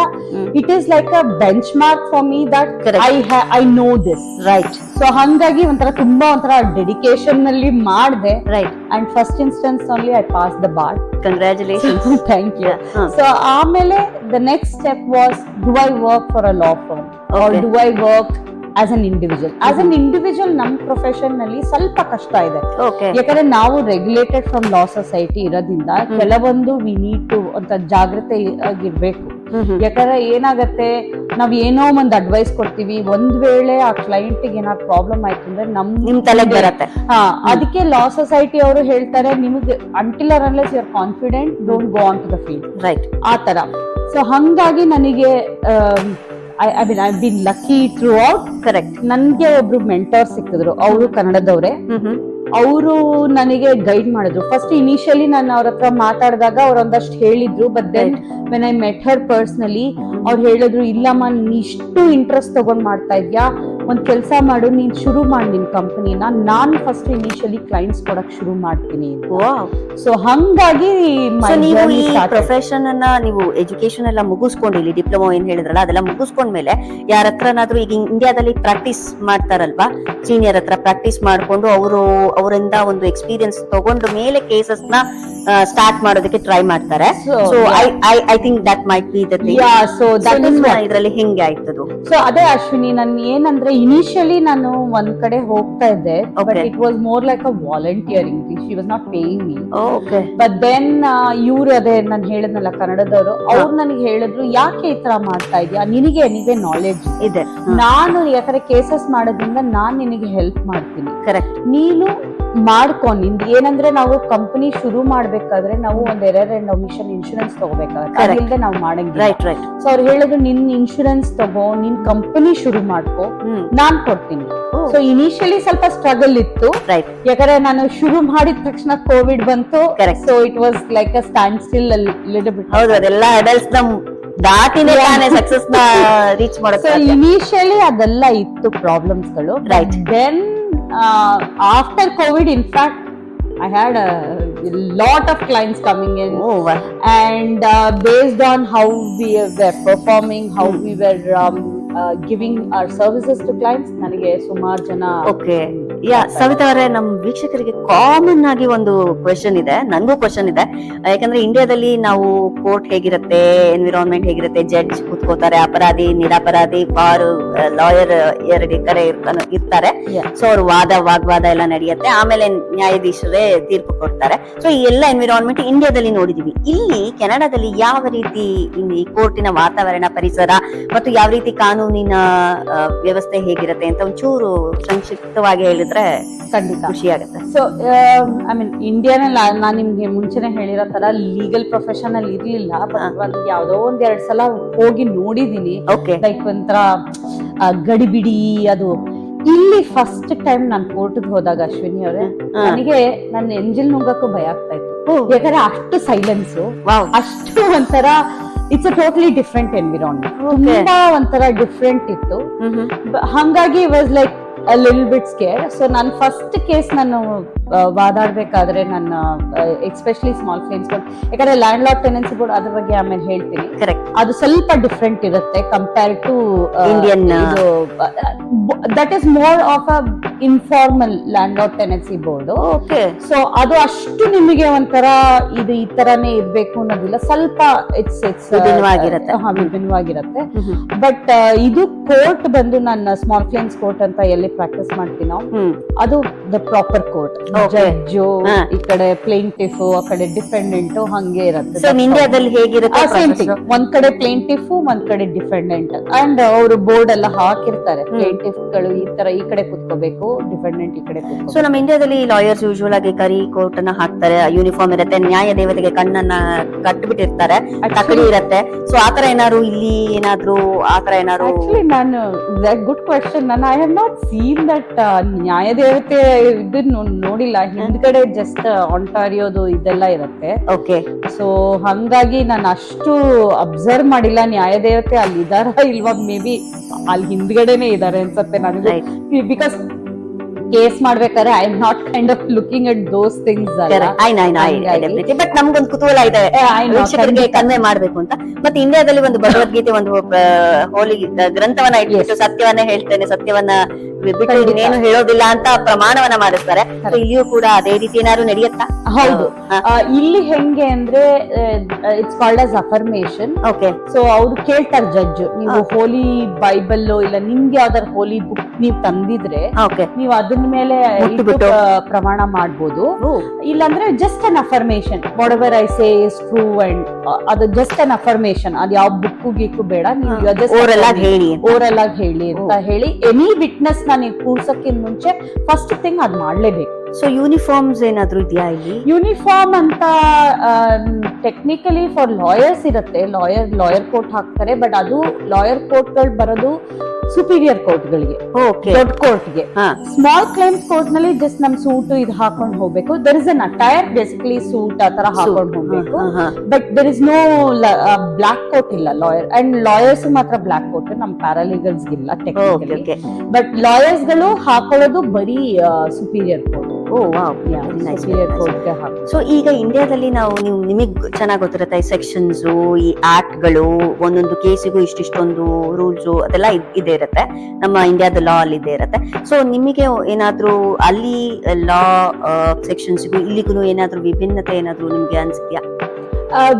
it is like a benchmark for me that. I I know this right so ಹಂಗಾಗಿ ಒಂಥರ ತುಂಬಾ ಒಂಥರ ಡೆಡಿಕೇಶನ್ನಲ್ಲಿ ಮಾಡಿದೆ. Right and first instance only I pass the bar congratulations thank you. So ಆಮೇಲೆ the next step was do I work for a law firm or do I work as an individual as an individual ನಮ್ ಪ್ರೊಫೆಷನ್ನಲ್ಲಿ ಸ್ವಲ್ಪ ಕಷ್ಟ ಇದೆ. ಯಾಕಂದ್ರೆ ನಾವು regulated from law society ಇರೋದ್ರಿಂದ ಕೆಲವೊಂದು ವಿ ನೀಡ್ ಟು ಅಂತ ಜಾಗ್ರತೆ ಆಗಿರ್ಬೇಕು. ಯಾಕಂದ್ರೆ ಏನಾಗತ್ತೆ ನಾವ್ ಏನೋ ಒಂದ್ ಅಡ್ವೈಸ್ ಕೊಡ್ತೀವಿ ಒಂದ್ ವೇಳೆ ಆ ಕ್ಲೈಂಟ್ ಏನಾದ್ರು ಪ್ರಾಬ್ಲಮ್ ಆಯ್ತು ಅಂದ್ರೆ ನಮ್ ನಿಮ್ ಬರುತ್ತೆ ಬರತ್ತೆ. ಹಾ ಅದಕ್ಕೆ ಲಾ ಸೊಸೈಟಿ ಅವರು ಹೇಳ್ತಾರೆ ನಿಮಗೆ until unless you are confident don't go on to the field right ಆ ತರ. ಸೊ ಹಂಗಾಗಿ ನನಗೆ I mean I been lucky throughout correct ನನ್ಗೆ ಒಬ್ರು ಮೆಂಟರ್ ಸಿಕ್ಕಿದ್ರು ಅವರು ಕನ್ನಡದವ್ರೆ. ಅವರು ನನಗೆ ಗೈಡ್ ಮಾಡಿದ್ರು. ಫಸ್ಟ್ ಇನಿಷಿಯಲಿ ನಾನು ಅವ್ರ ಹತ್ರ ಮಾತಾಡಿದಾಗ ಅವ್ರು ಒಂದಷ್ಟು ಹೇಳಿದ್ರು but then when I met her personally ಅವ್ರು ಹೇಳಿದ್ರು ಇಲ್ಲಮ್ಮ ನೀನ್ ಇಷ್ಟು ಇಂಟ್ರೆಸ್ಟ್ ತಗೊಂಡ್ ಮಾಡ್ತಾ ಇದ್ಯಾ? ಒಂದ್ ಕೆಲಸ ಮಾಡು ನೀನ್ ಶುರು ಮಾಡಿ ನಿನ್ ಕಂಪನಿನ. ನಾನ್ ಫಸ್ಟ್ ಇನಿಷಿಯಲಿ ಕ್ಲೈಂಟ್ಸ್ ಕೊಡಕ್ ಶುರು ಮಾಡ್ತೀನಿ ಸೊ ಹಂಗಾಗಿ ನೀವು ಈ. ಪ್ರೊಫೆಷನ್ ಅನ್ನ ನೀವು ಎಜುಕೇಶನ್ ಎಲ್ಲ ಮುಗಿಸ್ಕೊಂಡು ಇಲ್ಲಿ ಡಿಪ್ಲೊಮಾ ಏನ್ ಹೇಳಿದ್ರಲ್ಲ ಅದೆಲ್ಲ ಮುಗಿಸ್ಕೊಂಡ್ಮೇಲೆ ಯಾರ ಹತ್ರನಾದ್ರೂ ಈಗ ಇಂಡಿಯಾದಲ್ಲಿ ಪ್ರಾಕ್ಟೀಸ್ ಮಾಡ್ತಾರಲ್ವಾ? ಸೀನಿಯರ್ ಹತ್ರ ಪ್ರಾಕ್ಟೀಸ್ ಮಾಡ್ಕೊಂಡು ಅವರು ಅವರಿಂದ ಒಂದು ಎಕ್ಸ್ಪೀರಿಯನ್ಸ್ ತಗೊಂಡ ಮೇಲೆ ಕೇಸಸ್ನ ಸ್ಟಾರ್ಟ್ ಮಾಡೋದಕ್ಕೆ ಟ್ರೈ ಮಾಡ್ತಾರೆ. So I I I think that might be the so that what- ಇದ್ರಲ್ಲಿ ಹೆಂಗೆ ಆಯ್ತದು ಸೊ ಅದೇ ಅಶ್ವಿನಿ ನನ್ ಏನಂದ್ರೆ ಇನಿಷಿಯಲಿ ನಾನು ಒಂದ್ ಕಡೆ ಹೋಗ್ತಾ ಇದ್ದೆ but it was more like a volunteering she was not paying me okay but then ಇವ್ರು ಅದೇ ನಾನು ಹೇಳಿದ್ನಲ್ಲ ಕನ್ನಡದವರು ಅವ್ರು ನನಗೆ ಹೇಳಿದ್ರು ಯಾಕೆ ಈ ತರ ಮಾಡ್ತಾ ಇದೀಯಾ ನಿನಗೆ ನಿನಗೆ ನಾಲೆಡ್ಜ್ ಇದೆ. ನಾನು ಯಾಕಂದ್ರೆ ಕೇಸಸ್ ಮಾಡೋದ್ರಿಂದ ನಾನ್ ನಿನಗೆ ಹೆಲ್ಪ್ ಮಾಡ್ತೀನಿ. ಕರೆಕ್ಟ್ ನೀನು ಮಾಡ್ಕೊ ನಿಂದ್ ಏನಂದ್ರೆ ನಾವು ಕಂಪನಿ ಶುರು ಮಾಡ್ಬೇಕಾದ್ರೆ ನಾವು ಒಂದ್ ಎರರ್ ಅಂಡ್ ಒಮಿಷನ್ ಇನ್ಶೂರೆನ್ಸ್ ತಗೋಬೇಕಾಗತ್ತೆ. ನಾವು ಮಾಡಂಗಿಲ್ಲ. ರೈಟ್ ರೈಟ್ ಸೊ ಅವ್ರು ಹೇಳಿದ್ರು ನಿನ್ ಇನ್ಶೂರೆನ್ಸ್ ತಗೋ ನಿನ್ ಕಂಪನಿ ಶುರು ಮಾಡ್ಕೋ ನಾನ್ ಕೊಡ್ತೀನಿ. ಸೊ ಇನಿಷಿಯಲಿ ಸ್ವಲ್ಪ ಸ್ಟ್ರಗಲ್ ಇತ್ತು. ರೈಟ್ ಯಾಕಂದ್ರೆ ನಾನು ಶುರು ಮಾಡಿದ ತಕ್ಷಣ ಕೋವಿಡ್ ಬಂತು. So it was like a standstill little bit ಹೌದು ಅದೆಲ್ಲ ಅಡಲ್ಟ್ಸ್ನ ದಾಟಿನೇ ತಾನೇ ಸಕ್ಸಸ್ನ ರೀಚ್ ಇನಿಷಿಯಲಿ ಅದೆಲ್ಲ ಇತ್ತು ಪ್ರಾಬ್ಲಮ್ಸ್ಗಳು right then after Covid in fact I had a lot of clients coming in. Oh, wow. And uh, based on how we were performing, how we were um, uh, giving services to clients clients, ನನಗೆ ಸುಮಾರು ಜನ okay yeah Savita ಅವರೇ ನಮ್ಮ ವೀಕ್ಷಕರಿಗೆ common ಆಗಿ ಒಂದು question ಇದೆ ನನಗೂ ಕ್ವೆಶನ್ ಇದೆ. ಯಾಕಂದ್ರೆ ಇಂಡಿಯಾದಲ್ಲಿ ನಾವು ಕೋರ್ಟ್ ಹೇಗಿರುತ್ತೆ ಎನ್ವಿರಾನ್ಮೆಂಟ್ ಹೇಗಿರುತ್ತೆ ಜಡ್ಜ್ ಕೂತ್ಕೋತಾರೆ ಅಪರಾಧಿ ನಿರಪರಾಧಿ ಬಾರ್ ಲಾಯರ್ ಎರಡು ಕಡೆ ಇರ್ತಾನೆ- ಇರ್ತಾರೆ. ಸೊ ಅವ್ರ ವಾದ ವಾಗ್ವಾದ ಎಲ್ಲ ನಡೆಯುತ್ತೆ. ಆಮೇಲೆ ನ್ಯಾಯಾಧೀಶರೇ ತೀರ್ಪು ಕೊಡ್ತಾರೆ. ಸೊ ಈ ಎಲ್ಲ ಎನ್ವಿರಾನ್ಮೆಂಟ್ ಇಂಡಿಯಾದಲ್ಲಿ ನೋಡಿದೀವಿ. ಇಲ್ಲಿ ಕೆನಡಾದಲ್ಲಿ ಯಾವ ರೀತಿ ಈ ಕೋರ್ಟಿನ ವಾತಾವರಣ ಪರಿಸರ ಮತ್ತು ಯಾವ ರೀತಿ ಕಾನೂನಿನ ಆ, ವ್ಯವಸ್ಥೆ ಹೇಗಿರುತ್ತೆ ಅಂತ ಒಂಚೂರು ಸಂಕ್ಷಿಪ್ತವಾಗಿ ಹೇಳಿದ್ರೆ ಖಂಡಿತ. ಖುಷಿ ಆಗುತ್ತೆ ಸೊ ಐ ಮೀನ್ ಇಂಡಿಯಾನಲ್ಲಿ ನಾನು ನಿಮ್ಗೆ ಮುಂಚೆನೆ ಹೇಳಿರೋ ತರ ಲೀಗಲ್ ಪ್ರೊಫೆಷನ್ ಅಲ್ಲಿ ಇರ್ಲಿಲ್ಲ ಒಂದ್ ಯಾವ್ದೋ ಒಂದ್ ಎರಡ್ ಸಲ ಹೋಗಿ ನೋಡಿದೀನಿ. ಲೈಕ್ ಒಂಥರ ಗಡಿಬಿಡಿ ಅದು. ಇಲ್ಲಿ ಫಸ್ಟ್ ಟೈಮ್ ನಾನು ಕೋರ್ಟ್ಗೆ ಹೋದಾಗ ಅಶ್ವಿನಿ ಅವರೇ ನನಗೆ ನನ್ನ ಎಂಜಿಲ್ ನುಂಗಕ್ಕೂ ಭಯ ಆಗ್ತಾ ಇತ್ತು. ಯಾಕಂದ್ರೆ ಅಷ್ಟು ಸೈಲೆನ್ಸ್ ಅಷ್ಟು ಒಂಥರ it's a totally different environment. ತುಂಬಾ ಒಂಥರ ಡಿಫ್ರೆಂಟ್ ಇತ್ತು. ಬ- ಹಂಗಾಗಿ was like lil bit scare so ನಾನು ಫಸ್ಟ್ ಕೇಸ್ ನಾನು ವಾದಾಡ್ಬೇಕಾದ್ರೆ ನನ್ನ ಎಕ್ಸ್ಪೆಷಲಿ ಸ್ಮಾಲ್ ಕ್ಲೇಮ್ಸ್ ಯಾಕಂದ್ರೆ ಲ್ಯಾಂಡ್ ಲಾರ್ಡ್ ಟೆನೆನ್ಸಿ ಬೋರ್ಡ್ ಅದ್ರ ಬಗ್ಗೆ ಆಮೇಲೆ ಹೇಳ್ತೀನಿ. ಕರೆಕ್ಟ್ ಅದು ಸ್ವಲ್ಪ ಡಿಫ್ರೆಂಟ್ ಇರುತ್ತೆ compare to Indian that is more of a informal landlord tenancy board okay so ಅದು ಅಷ್ಟು ನಿಮಗೆ ಒಂಥರ ಇದು ಈ ತರನೇ ಇರ್ಬೇಕು ಅನ್ನೋದಿಲ್ಲ. ಸ್ವಲ್ಪ ಇಟ್ಸ್ ಇಟ್ಸ್ ವಿಭಿನ್ನವಾಗಿರುತ್ತೆ. ಹಾ ವಿಭಿನ್ನವಾಗಿರುತ್ತೆ. ಬಟ್ ಇದು ಕೋರ್ಟ್ ಬಂದು ನನ್ನ ಸ್ಮಾಲ್ ಕ್ಲೇಮ್ಸ್ ಕೋರ್ಟ್ ಅಂತ ಎಲ್ಲಿ ಪ್ರಾಕ್ಟೀಸ್ ಮಾಡ್ತೀನೋ ಅದು ದ ಪ್ರಾಪರ್ ಕೋರ್ಟ್. ಜಡ್ಜು. ಈ ಕಡೆ ಪ್ಲೇಂಟಿಫ್ ಆ ಕಡೆ ಡಿಫೆಂಡೆಂಟ್ ಹಂಗೆ ಇರುತ್ತೆ. ಸೊ ಇಂಡಿಯಾದಲ್ಲಿ ಹೇಗಿರುತ್ತೆ ಒಂದ್ ಕಡೆ ಪ್ಲೇಂಟಿಫ್ ಒಂದ್ ಕಡೆ ಡಿಫೆಂಡೆಂಟ್ ಅಂಡ್ ಅವರು ಬೋರ್ಡ್ ಎಲ್ಲ ಹಾಕಿರ್ತಾರೆ. ಪ್ಲೇಂಟಿಫ್ಗಳು ಈ ತರ ಈ ಕಡೆ ಕುತ್ಕೋಬೇಕು ಡಿಫೆಂಡೆಂಟ್ ಈ ಕಡೆ ಸೊ ನಮ್ ನಮ್ಮ ಇಂಡಿಯಾದಲ್ಲಿ ಲಾಯರ್ಸ್ ಯೂಶುವಲ್ ಆಗಿ ಕರಿ ಕೋರ್ಟ್ ಅನ್ನ ಹಾಕ್ತಾರೆ. ಯೂನಿಫಾರ್ಮ್ ಇರುತ್ತೆ. ನ್ಯಾಯ ದೇವತೆಗೆ ಕಣ್ಣನ್ನ ಕಟ್ಬಿಟ್ಟಿರ್ತಾರೆ. ತಕಡಿ ಇರತ್ತೆ. ಸೊ ಆತರ ಏನಾದ್ರು ಇಲ್ಲಿ ಏನಾದ್ರು ಆತರ ಏನಾದ್ರು ನಾನು ಗುಡ್ ಕ್ವಶನ್ ನಾನು I have not seen that ನ್ಯಾಯ ದೇವತೆ ಇದನ್ನ ನೋಡಿಲ್ಲ ಹಿಂದ್ಗಡೆ ಜಸ್ಟ್ ಆಂಟಾರಿಯೋದು ಇದೆಲ್ಲ ಇರುತ್ತೆ. ಓಕೆ ಸೊ ಹಂಗಾಗಿ ನಾನು ಅಷ್ಟು ಅಬ್ಸರ್ವ್ ಮಾಡಿಲ್ಲ ನ್ಯಾಯದೇವತೆ ಅಲ್ಲಿ ಇದಾರ ಇಲ್ವಾ ಮೇ ಬಿ ಅಲ್ಲಿ ಹಿಂದ್ಗಡೆನೆ ಇದಾರೆ ಅನ್ಸತ್ತೆ ನನಗೆ. ಬಿಕಾಸ್ ಕೇಸ್ ಮಾಡ್ಬೇಕಾದ್ರೆ I am not kind of looking at those things. But ನಮ್ಗೊಂದು ಕುತೂಹಲ ಇದೆ. ವೀಕ್ಷಕರಿಗೆ ಕನ್ವೆ ಮಾಡ್ಬೇಕು ಅಂತ. ಮತ್ತೆ ಇಂಡಿಯಾದಲ್ಲಿ ಒಂದು ಭಗವದ್ಗೀತೆ ಒಂದು ಹೋಲಿ ಗ್ರಂಥವನ್ನ ಇಟ್ಬಿಟ್ಟು ಸತ್ಯವನ್ನ ಹೇಳ್ತೇನೆ ಸತ್ಯವನ್ನ ಬಿಟ್ಟು. ಇನ್ನೇನು ಹೇಳೋದಿಲ್ಲ ಅಂತ ಪ್ರಮಾಣವನ್ನ ಮಾಡಿಸ್ತಾರೆ ಇಲ್ಲಿಯೂ ಕೂಡ ಅದೇ ರೀತಿ ಏನಾದ್ರು ನಡೆಯುತ್ತಾ? ಹೌದು. ಇಲ್ಲಿ ಹೆಂಗೆ ಅಂದ್ರೆ it's called as affirmation okay so ಅವ್ರು ಕೇಳ್ತಾರೆ ಜಡ್ಜ್ ನೀವು ಹೋಲಿ ಬೈಬಲ್ ಇಲ್ಲ ನಿಮ್ಗೆ ಯಾವ್ದಾರ ಹೋಲಿ ಬುಕ್ ನೀವು ತಂದಿದ್ರೆ ನೀವು ಅದನ್ನ ಮೇಲೆ ಪ್ರಮಾಣ ಮಾಡ್ಬೋದು. ಇಲ್ಲಾಂದ್ರೆ just an affirmation whatever I say is true and ಅದು ಜಸ್ಟ್ ಅನ್ ಅಫರ್ಮೇಶನ್ ಅದ್ ಯಾವ ಬುಕ್ ಗೀಕು ಬೇಡ. ನೀವು ಓರ್. ಓರಲ್ ಆಗಿ ಹೇಳಿ ಅಂತ. ಹೇಳಿ ಎನಿ ವಿಟ್ನೆಸ್ನ ನೀವು ಕೂರ್ಸಕ್ಕಿಂತ ಮುಂಚೆ ಫಸ್ಟ್ ಥಿಂಗ್ ಅದ್ ಮಾಡ್ಲೇಬೇಕು ಸೊ ಯೂನಿಫಾರ್ಮ್ಸ್ ಏನಾದ್ರು ಇದೆಯಾ ಇಲ್ಲಿ? ಯೂನಿಫಾರ್ಮ್ ಅಂತ ಟೆಕ್ನಿಕಲಿ ಫಾರ್ ಲಾಯರ್ಸ್ ಇರುತ್ತೆ. ಲಾಯರ್ ಲಾಯರ್ ಕೋಟ್ ಹಾಕ್ತಾರೆ ಬಟ್ ಅದು ಲಾಯರ್ ಕೋಟ್ಗಳು ಬರೋದು ಸುಪೀರಿಯರ್ ಕೋರ್ಟ್ಗಳಿಗೆ ಓಕೆ ದೊಡ್ಡ ಕೋರ್ಟ್ಗೆ ಸ್ಮಾಲ್ ಕ್ಲೈಮ್ಸ್ ಕೋರ್ಟ್ನಲ್ಲಿ ಜಸ್ಟ್ ನಮ್ ಸೂಟ್ ಇದು ಹಾಕೊಂಡು ಹೋಗ್ಬೇಕು. There is an attire basically suit ಆ ತರ ಹಾಕೊಂಡು ಹೋಗ್ಬೇಕು. But there is no black coat ಇಲ್ಲ ಲಾಯರ್ ಅಂಡ್ ಲಾಯರ್ಸ್ ಮಾತ್ರ ಬ್ಲಾಕ್ ಕೋಟ್ ನಮ್ ಪ್ಯಾರಾಲೀಗಲ್ಸ್ ಇಲ್ಲ ಟೆಕ್ನಿಕಲಿ ಬಟ್ ಲಾಯರ್ಸ್ಗಳು ಹಾಕೊಳ್ಳೋದು ಬರೀ ಸುಪೀರಿಯರ್ ಕೋರ್ಟ್ ಓ ವಾವ್. ಹಾಕಿ ಸೊ ಈಗ ಇಂಡಿಯಾದಲ್ಲಿ ನಾವು ನೀವು ನಿಮಗೆ ಚೆನ್ನಾಗಿ ಗೊತ್ತಿರುತ್ತೆ ಈ ಸೆಕ್ಷನ್ಸ್ ಈ ಆಕ್ಟ್ಗಳು ಒಂದೊಂದು ಕೇಸಿಗೂ ಇಷ್ಟಿಷ್ಟೊಂದು ರೂಲ್ಸ್ ಅದೆಲ್ಲ ಇದ್- ಇರುತ್ತೆ. ನಮ್ಮ ಇಂಡಿಯಾದ ಲಾ ಅಲ್ಲಿ ಇದೇ ಇರುತ್ತೆ. ಸೊ ನಿಮಗೆ ಏನಾದ್ರೂ ಅಲ್ಲಿ ಲಾ ಸೆಕ್ಷನ್ಸ್ ಇಲ್ಲಿಗೂ ಏನಾದ್ರೂ ವಿಭಿನ್ನತೆ ಏನಾದ್ರೂ ನಿಮ್ಗೆ ಅನ್ಸಿದ್ಯಾ?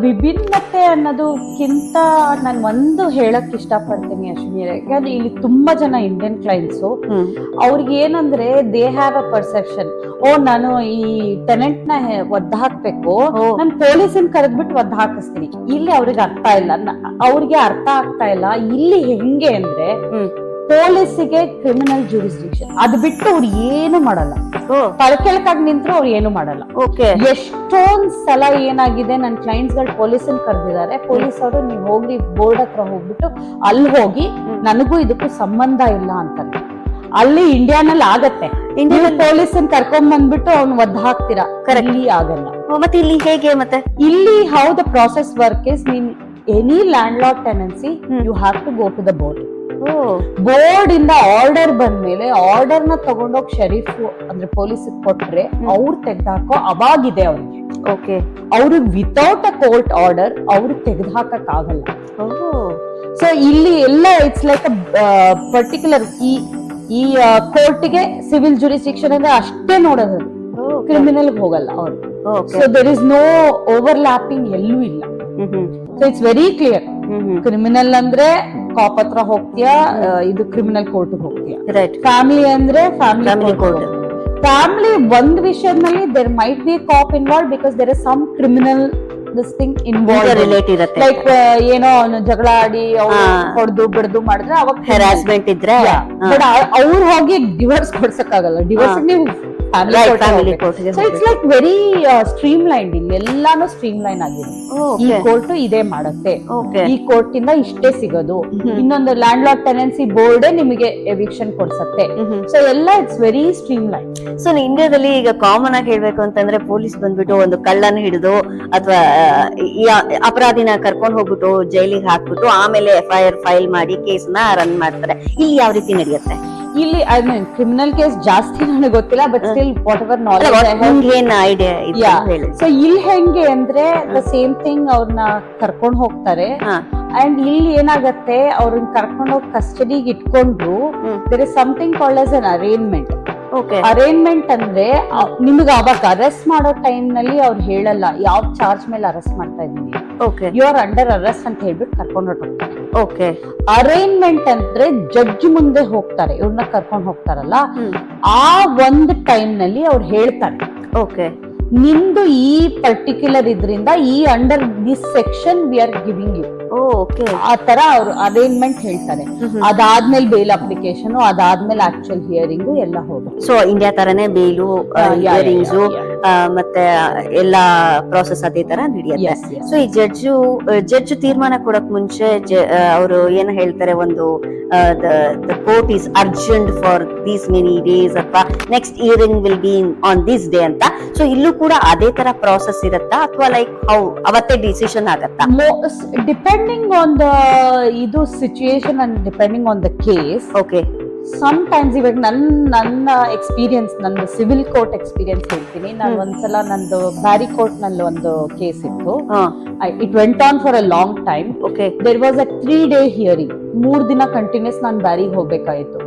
ವಿಭಿನ್ನತೆ ಅನ್ನೋದಕ್ಕಿಂತ ನಾನು ಒಂದು ಹೇಳಕ್ ಇಷ್ಟಪಡ್ತೀನಿ ಅಶ್ವಿನಿ ಯಾಕಂದ್ರೆ ಇಲ್ಲಿ ತುಂಬಾ ಜನ ಇಂಡಿಯನ್ ಕ್ಲೈಂಟ್ಸು ಅವ್ರಿಗೆ ಏನಂದ್ರೆ they have a perception oh ನಾನು ಈ ಟೆನೆಂಟ್ನ ಒದ್ದ ಹಾಕ್ಬೇಕು. ನಾನು ಪೊಲೀಸನ್ ಕರೆದ್ಬಿಟ್ಟು ಒದ್ದ ಹಾಕಿಸ್ತೀನಿ. ಇಲ್ಲಿ ಅವ್ರಿಗೆ ಅರ್ಥ ಇಲ್ಲ. ಅವ್ರಿಗೆ ಅರ್ಥ ಆಗ್ತಾ ಇಲ್ಲ. ಇಲ್ಲಿ ಹೆಂಗೆ ಅಂದ್ರೆ ಪೊಲೀಸಿಗೆ ಕ್ರಿಮಿನಲ್ ಜೂರಿಸ್ಡಿಕ್ಷನ್ ಅದ್ ಬಿಟ್ಟು ಅವ್ರು ಏನು ಮಾಡಲ್ಲ. ನಿಂತರು ನಿಂತ್ರು ಅವ್ರು ಏನು ಮಾಡಲ್ಲ. ಓಕೆ. ಎಷ್ಟೊಂದ್ ಸಲ ಏನಾಗಿದೆ ನನ್ನ ಕ್ಲೈಂಟ್ಸ್ಗಳು ಪೊಲೀಸನ್ ಕರೆದಿದ್ದಾರೆ. ಪೊಲೀಸ್ ಅವರು ನೀವು ಹೋಗಿ ಬೋರ್ಡ್ ಹತ್ರ ಹೋಗ್ಬಿಟ್ಟು ಅಲ್ಲಿ ಹೋಗಿ ನನಗೂ ಇದಕ್ಕೂ ಸಂಬಂಧ ಇಲ್ಲ ಅಂತಾರೆ ಅಲ್ಲಿ ಇಂಡಿಯಾನಲ್ಲಿ ಆಗತ್ತೆ. ಇಂಡಿಯಾ ಅನ್ನ ಕರ್ಕೊಂಡ್ ಬಂದ್ಬಿಟ್ಟು ಅವ್ನು ಒದ್ದು ಹಾಕ್ತೀರಾ? ಇಲ್ಲಿ ಆಗಲ್ಲ. ಮತ್ತೆ ಇಲ್ಲಿ ಹೇಗೆ ಮತ್ತೆ? ಇಲ್ಲಿ how the process work is ನೀನ್ any landlord tenancy you have to go to the board board ಇಂದ ಆರ್ಡರ್ ಬಂದ್ಮೇಲೆ ಆರ್ಡರ್ನ ತಗೊಂಡೋಗ್ ಶರೀಫ್ ಅಂದ್ರೆ ಪೊಲೀಸ್ ಕೊಟ್ರೆ ಅವ್ರು ತೆಗ್ದಾಕೋ ಅವಾಗಿದೆ ಅವ್ರಿಗೆ. ಓಕೆ. ಅವ್ರಿಗೆ ವಿತೌಟ್ ಅ ಕೋರ್ಟ್ ಆರ್ಡರ್ ಅವ್ರು ತೆಗೆದು ಹಾಕಕ್ ಆಗಲ್ಲ. ಸೊ ಇಲ್ಲಿ ಎಲ್ಲ ಇಟ್ಸ್ ಲೈಕ್ ಪರ್ಟಿಕ್ಯುಲರ್ ಈ ಈ ಕೋರ್ಟ್ಗೆ ಸಿವಿಲ್ ಜುರಿಸ್ಟಿಕ್ಷನ್ ಅಂದ್ರೆ ಅಷ್ಟೇ ನೋಡೋದು. ಕ್ರಿಮಿನಲ್ ಹೋಗಲ್ಲ ಅವ್ರು. So there is no overlapping ಎಲ್ಲೂ ಇಲ್ಲ. So it's very clear criminal ಅಂದ್ರೆ ಕಾಪ್ ಹತ್ರ ಹೋಗ್ತೀಯಾ ಇದು ಕ್ರಿಮಿನಲ್ ಕೋರ್ಟ್ ಹೋಗ್ತೀಯಾ? ಫ್ಯಾಮಿಲಿ ಅಂದ್ರೆ ಫ್ಯಾಮಿಲಿ ಕೋರ್ಟ್ ಫ್ಯಾಮಿಲಿ ಒಂದ್ ವಿಷಯದಲ್ಲಿ there might be cop involve because there is some criminal this thing involve relate ಇರುತ್ತೆ. ಲೈಕ್ ಏನೋ ಅವ್ನು ಜಗಳ ಆಡಿ. ಹೊಡೆದು ಬಿಡದು ಮಾಡಿದ್ರೆ ಅವಾಗ ಹೆರಾಸ್ಮೆಂಟ್ ಇದ್ರೆ? ಬಟ್ ಅವ್ರು ಹೋಗಿ ಡಿವೋರ್ಸ್ ಕೊಡ್ಸಕ್ಕಾಗಲ್ಲ. ಡಿವೋರ್ಸ್ ನೀವು so it's like very streamline ಇಲ್ಲೆಲ್ಲಾನು streamline ಆಗಿದೆ. ಈ ಕೋರ್ಟ್ ಇದೇ ಮಾಡುತ್ತೆ. ಈ ಕೋರ್ಟ್ ಇಂದ ಇಷ್ಟೇ ಸಿಗೋದು. ಇನ್ನೊಂದು ಲ್ಯಾಂಡ್ ಲಾರ್ಡ್ ಟೆನೆನ್ಸಿ ಬೋರ್ಡೇ ನಿಮಗೆ ಎವಿಕ್ಷನ್ ಕೊಡ್ಸತ್ತೆ. ಸೊ ಎಲ್ಲ it's very streamline so ಇಂಡಿಯಾದಲ್ಲಿ ಈಗ ಕಾಮನ್ ಆಗಿ ಹೇಳ್ಬೇಕು ಅಂತಂದ್ರೆ ಪೊಲೀಸ್ ಬಂದ್ಬಿಟ್ಟು ಒಂದು ಕಳ್ಳನ ಹಿಡಿದು ಅಥವಾ ಅಪರಾಧಿನ ಕರ್ಕೊಂಡು ಹೋಗ್ಬಿಟ್ಟು ಜೈಲಿಗೆ ಹಾಕ್ಬಿಟ್ಟು ಆಮೇಲೆ ಎಫ್ ಐ ಆರ್ ಫೈಲ್ ಮಾಡಿ ಕೇಸ್ನ ರನ್ ಮಾಡ್ತಾರೆ. ಇಲ್ಲಿ ಯಾವ ರೀತಿ ನಡೆಯುತ್ತೆ? ಇಲ್ಲಿ ಐ ಮೀನ್ ಕ್ರಿಮಿನಲ್ ಕೇಸ್ ಜಾಸ್ತಿ ನನಗೆ ಗೊತ್ತಿಲ್ಲ but still whatever knowledge so ಇಲ್ಲಿ ಹೆಂಗೆ ಅಂದ್ರೆ ದ ಸೇಮ್ ಥಿಂಗ್ ಅವ್ರನ್ನ ಕರ್ಕೊಂಡು ಹೋಗ್ತಾರೆ. ಅಂಡ್ ಇಲ್ಲಿ ಏನಾಗತ್ತೆ ಅವ್ರನ್ನ ಕರ್ಕೊಂಡು ಹೋಗಿ ಕಸ್ಟಡಿಗೆ ಇಟ್ಕೊಂಡ್ರು. There is something called as an arrangement arrangement ಅಂದ್ರೆ ನಿಮ್ಗೆ ಅವಾಗ ಅರೆಸ್ಟ್ ಮಾಡೋ ಟೈಮ್ನಲ್ಲಿ ಅವ್ರು ಹೇಳಲ್ಲ ಯಾವ ಚಾರ್ಜ್ ಮೇಲೆ ಅರೆಸ್ಟ್ ಮಾಡ್ತಾ ಇದೀನಿ okay you are under arrest ಅಂತ ಹೇಳ್ಬಿಟ್ಟು ಕರ್ಕೊಂಡು ಹೊರಟೋಗ್ತಾರೆ. ಓಕೆ ಅರೇಂಜ್ಮೆಂಟ್ ಅಂದ್ರೆ ಜಡ್ಜ್ ಮುಂದೆ ಹೋಗ್ತಾರೆ ಇವ್ರನ್ನ ಕರ್ಕೊಂಡು ಹೋಗ್ತಾರಲ್ಲ? ಆ ಒಂದು ಟೈಮ್ನಲ್ಲಿ ಅವ್ರು ಹೇಳ್ತಾರೆ. ಓಕೆ ನಿಂದು ಈ ಪರ್ಟಿಕ್ಯುಲರ್ ಇದ್ರಿಂದ ಈ under this section we are giving you okay ಆ ತರ ಅವ್ರು ಅರೇಂಜ್ಮೆಂಟ್ ಹೇಳ್ತಾರೆ. ಅದಾದ್ಮೇಲೆ ಬೇಲ್ ಅಪ್ಲಿಕೇಶನ್ ಅದಾದ್ಮೇಲೆ ಆಕ್ಚುಲ್ ಹಿಯರಿಂಗ್ ಎಲ್ಲ ಹೋಗುತ್ತೆ. ಸೊ ಇಂಡಿಯಾ ತರನೇ ಬೇಲು ಇಯರಿಂಗ್ಸು ಮತ್ತೆ ಎಲ್ಲ ಪ್ರಾಸೆಸ್ ಅದೇ ತರ ನಡೆಯುತ್ತೆ. ಸೊ ಈ ಜಡ್ಜು ಜಡ್ಜ್ ತೀರ್ಮಾನ ಕೊಡಕ್ ಮುಂಚೆ ಅವರು ಏನ್ ಹೇಳ್ತಾರೆ ಒಂದು court is urgent for these many days ಅಥವಾ next hearing will be on this day ಅಂತ. ಸೊ ಇಲ್ಲೂ ಕೂಡ ಅದೇ ತರ ಪ್ರಾಸೆಸ್ ಇರುತ್ತಾ? ಅಥವಾ ಲೈಕ್ ಹೌ ಅವತ್ತೇ ಡಿಸಿಷನ್ ಆಗತ್ತಾ? ಡಿಪೆಂಡಿಂಗ್ ಆನ್ ದ ಇದು situation and depending on the case okay sometimes ಇವಾಗ ನನ್ನ ನನ್ನ ಎಕ್ಸ್ಪೀರಿಯನ್ಸ್ ನಂದು ಸಿವಿಲ್ ಕೋರ್ಟ್ ಎಕ್ಸ್ಪೀರಿಯನ್ಸ್ ಹೇಳ್ತೀನಿ. ನಾನು. ಒಂದ್ಸಲ ನಂದು ಬ್ಯಾರಿ ಕೋರ್ಟ್ನಲ್ಲಿ ಒಂದು ಕೇಸ್ ಇತ್ತು. It went on for a long time okay there was a three day hearing ಮೂರ್ ದಿನ ಕಂಟಿನ್ಯೂಸ್ ನಾನು ಬ್ಯಾರಿಗೆ ಹೋಗ್ಬೇಕಾಯ್ತು.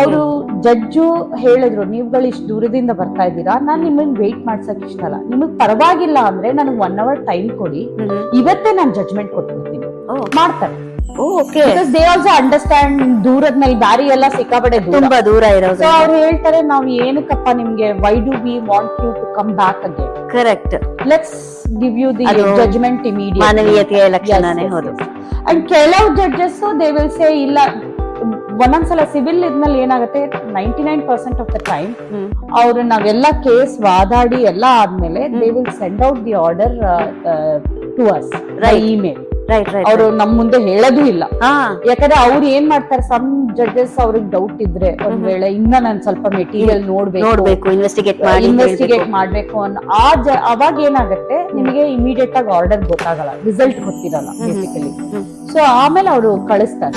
ಅವರು ಜಡ್ಜು ಹೇಳಿದ್ರು ನೀವುಗಳು ಇಷ್ಟು ದೂರದಿಂದ ಬರ್ತಾ ಇದ್ದೀರಾ? ನಾನು ನಿಮ್ಮನ್ನ ವೇಟ್ ಮಾಡ್ಸಕ್ ಇಷ್ಟ ಅಲ್ಲ. ನಿಮಗ್ ಪರವಾಗಿಲ್ಲ ಅಂದ್ರೆ ನನಗೆ ಒನ್ ಅವರ್ ಟೈಮ್ ಕೊಡಿ. ಇವತ್ತೇ ನಾನು ಜಡ್ಜ್ಮೆಂಟ್ ಕೊಟ್ಬಿಡ್ತೀನಿ. ಮಾಡ್ತಾರೆ. Okay because they also understand ದೂರದ ಮೇಲೆ ದಾರಿ ಎಲ್ಲ ಸಿಕ್ಕಾಪಡೆ ತುಂಬಾ ದೂರ ಸೊ ಇರೋದು ಅವ್ರು ಹೇಳ್ತಾರೆ ನಾವ್ ಏನಕ್ಕಪ್ಪ ನಿಮ್ಗೆ why do we want you to come back again correct let's give you the judgment immediate ಮಾನವೀಯತೆಯ ಲಕ್ಷಣನೇ ಹೌದು. ಅಂಡ್ ಕೆಲವು ಜಡ್ಜಸ್ ದೇ ವಿಲ್ ಸೇ ಇಲ್ಲ ಒಂದೊಂದ್ಸಲ ಸಿವಿಲ್ ಇದ್ಮೇಲೆ ಏನಾಗುತ್ತೆ ninety nine percent of the time ಅವ್ರ ನಾವೆಲ್ಲ ಕೇಸ್ ವಾದಾಡಿ ಎಲ್ಲ ಆದ್ಮೇಲೆ they will send out the order to us. Email ಅವರು ನಮ್ ಮುಂದೆ ಹೇಳೋದು ಇಲ್ಲ. ಯಾಕಂದ್ರೆ ಅವ್ರು ಏನ್ ಮಾಡ್ತಾರೆ ಸಮ್ ಜಡ್ಜಸ್ ಅವ್ರಿಗೆ ಡೌಟ್ ಇದ್ರೆ ಒಂದ್ ವೇಳೆ ಇನ್ನ ನಾನು ಸ್ವಲ್ಪ ಮೆಟೀರಿಯಲ್ ನೋಡ್ಬೇಕು ನೋಡ್ಬೇಕು ಇನ್ವೆಸ್ಟಿಗೇಟ್ ಮಾಡಿ ಇನ್ವೆಸ್ಟಿಗೇಟ್. ಮಾಡ್ಬೇಕು ಅನ್ನೋ ಆ ಅವಾಗ ಏನಾಗುತ್ತೆ ನಿಮಗೆ ಇಮಿಡಿಯೇಟ್ ಆಗಿ ಆರ್ಡರ್ ಗೊತ್ತಾಗಲ್ಲ ರಿಸಲ್ಟ್ ಗೊತ್ತಿರಲ್ಲ. ಬೇಸಿಕಲಿ ಸೊ ಆಮೇಲೆ ಅವರು ಕಳಿಸ್ತಾರೆ.